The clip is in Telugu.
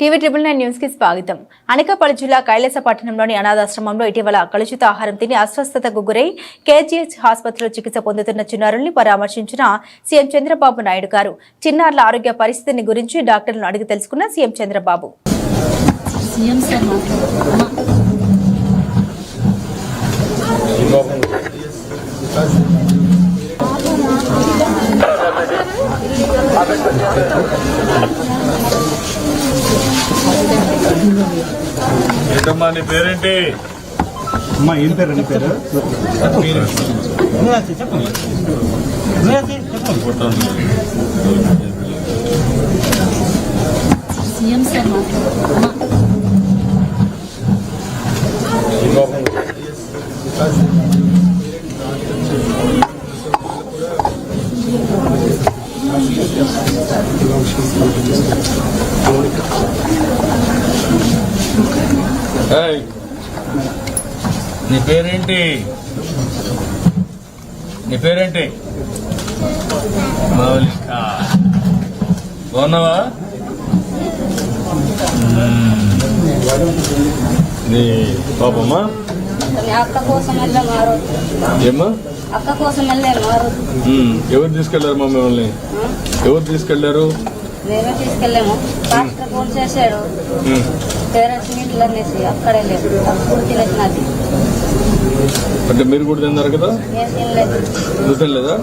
టీవీ ట్రిపుల్ నైన్ న్యూస్కి స్వాగతం. అనకాపల్లి జిల్లా కైలాస పట్టణంలోని అనాథాశ్రమంలో ఇటీవల కలుషిత ఆహారం తిని అస్వస్థతకు గురై కేజీహెచ్ ఆసుపత్రిలో చికిత్స పొందుతున్న చిన్నారుల్ని పరామర్శించిన సీఎం చంద్రబాబు నాయుడు గారు. చిన్నారుల ఆరోగ్య పరిస్థితిని గురించి డాక్టర్లను అడిగి తెలుసుకున్న సీఎం చంద్రబాబు. సీఎం ఏంటమ్మా నీ పేరేంటి? అమ్మా ఏం పేరు నీ పేరు? సీఎం సార్ మాట్లాడు నీ పేరేంటి? నీ పేరేంటి? మౌలిక. బాగున్నావా. నీ పాపమ్మా? ఏమ్మా. ఎవరు తీసుకెళ్ళారు మా మిమ్మల్ని? ఎవరు తీసుకెళ్ళారు? మేమే తీసుకెళ్ళాము. పాస్టర్ ఫోన్ చేశాడు. పేరెంట్స్ మీట్లు అనేసి అక్కడే లేదు. అప్పుడు తినేసినది అంటే మీరు కూడా తిన్నారు కదా? తినలేదు. నువ్వు తినలేదా.